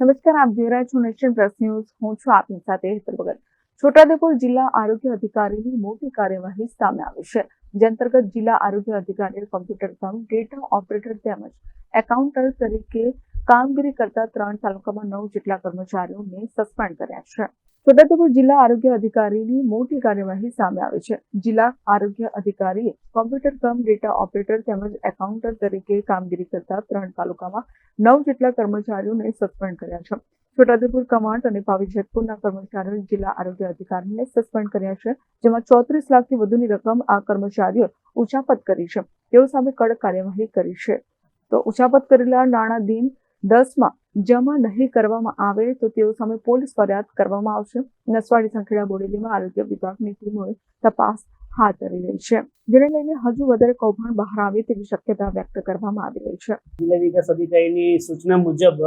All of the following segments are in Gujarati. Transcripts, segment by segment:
નમસ્કાર, આપ જોઈ રહ્યા છો નેશન પ્લસ ન્યૂઝ. હું છું આપની સાથે હેતર ભગત છોટાઉદેપુર જિલ્લા આરોગ્ય અધિકારીની મોટી કાર્યવાહી સામે આવી છે, જે અંતર્ગત જિલ્લા આરોગ્ય અધિકારીએ કોમ્પ્યુટર કમ, ડેટા ઓપરેટર તેમજ એકાઉન્ટર તરીકે કામગીરી કરતા ત્રણ તાલુકામાં નવ જેટલા કર્મચારીઓને સસ્પેન્ડ કર્યા છે. છોટાઉદેપુર જિલ્લા આરોગ્ય અધિકારીની મોટી કાર્યવાહી સામે આવી છે. જિલ્લા આરોગ્ય અધિકારીએ કોમ્પ્યુટર કમ ડેટા ઓપરેટર તેમજ એકાઉન્ટર તરીકે કામગીરી કરતા ત્રણ તાલુકામાં નવ જેટલા કર્મચારીઓને સસ્પેન્ડ કર્યા છે. છોટાઉદેપુર કમાન્ડ અને પાવી જેતપુરના કર્મચારીઓએ જિલ્લા આરોગ્ય અધિકારીને સસ્પેન્ડ કર્યા છે, જેમાં ચોત્રીસ લાખથી વધુની રકમ આ કર્મચારીઓ ઉચાપત કરી છે. તેઓ સામે કડક કાર્યવાહી કરી છે. તો ઉચાપત કરેલા નાણાં દિન દસમાં જમા નહીં કરવામાં આવે તો તેઓ સામે પોલીસ ફરિયાદ કરવામાં આવશે નસવાડી સંખેડા બોડેલીમાં આરોગ્ય વિભાગની ટીમોએ તપાસ હાથ ધરી રહી છે, જેને લઈને હજુ વધારે કૌભાંડ બહાર આવે તેવી શક્યતા વ્યક્ત કરવામાં આવી રહી છે. જિલ્લા વિકાસ અધિકારીની સૂચના મુજબ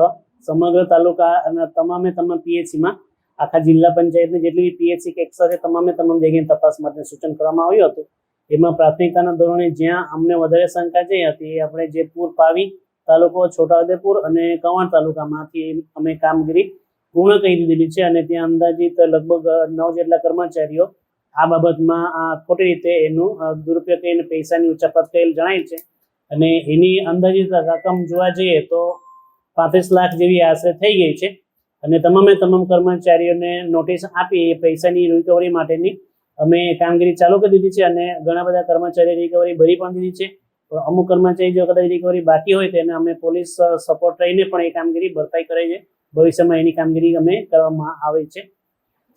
સમગ્ર તાલુકા અને તમામે તમામ પીએચસીમાં આખા જિલ્લા પંચાયતની જેટલી પીએચસી કે એકસાથે તમામે તમામ જગ્યાએ તપાસ માટે સૂચન કરવામાં આવ્યું હતું. એમાં પ્રાથમિકતાના ધોરણે જ્યાં અમને વધારે શંકા જઈ હતી એ આપણે જેતપુર પાવી તાલુકો છોટાઉદેપુર અને કવાણ તાલુકામાંથી અમે કામગીરી પૂર્ણ કરી દીધેલી છે અને ત્યાં અંદાજિત લગભગ નવ જેટલા કર્મચારીઓ આ બાબતમાં આ ખોટી રીતે એનું દુરુપયોગ કરીને પૈસાની ઉચાપત કરેલ જણાય છે. અને એની અંદાજિત રકમ જોવા જઈએ તો પાંત્રીસ લાખ જેવી આશરે થઈ ગઈ છે. અને તમામે તમામ કર્મચારીઓને નોટિસ આપી એ પૈસાની રિકવરી માટેની અમે કામગીરી ચાલુ કરી દીધી છે અને ઘણા બધા કર્મચારીઓ રિકવરી ભરી પણ દીધી છે. પણ અમુક કર્મચારી જો કદાચ રિકવરી બાકી હોય તો એને અમે પોલીસ સપોર્ટ રહીને પણ એ કામગીરી ભરપાઈ કરે છે. ભવિષ્યમાં એની કામગીરી અમે કરવામાં આવે છે.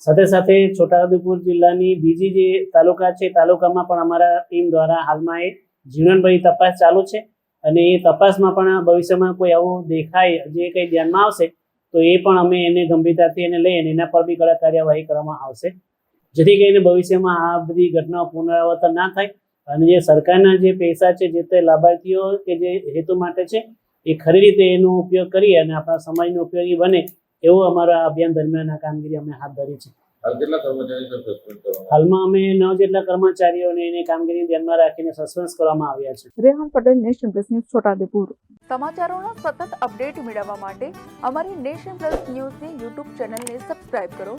સાથે સાથે છોટાઉદેપુર જિલ્લાની બીજી જે તાલુકા છે તાલુકામાં પણ અમારા ટીમ દ્વારા હાલમાં એ જીવનભરી તપાસ ચાલુ છે અને એ તપાસમાં પણ ભવિષ્યમાં કોઈ આવું દેખાય, જે કંઈ ધ્યાનમાં આવશે, તો એ પણ અમે એને ગંભીરતાથી એને લઈ અને એના પર બી કડક કાર્યવાહી કરવામાં આવશે. જેથી કરીને ભવિષ્યમાં આ બધી ઘટનાઓ પુનરાવર્તન ના થાય અને જે સરકારના જે પૈસા છે જે તે લાભાર્થીઓ કે જે હેતુ માટે છે એ ખરી રીતે એનો ઉપયોગ કરી અને આપણા સમાજનો ઉપયોગી બને એવો અમારા અભિયાન દરમિયાન આ કામગીરી અમે હાથ ધરી છે. સસ્પેન્ડ હાલમાં અમે નવ જેટલા કર્મચારીઓને એની કામગીરી ધ્યાનમાં રાખીને સસ્પેન્સ કરવામાં આવ્યા છે. Rehan Patel Nation Plus News Chhotaudepur. સમાચારોના સતત અપડેટ મેળવવા માટે અમારી નેશન પ્લસ ન્યૂઝની યુટ્યુબ ચેનલને સબસ્ક્રાઇબ કરો.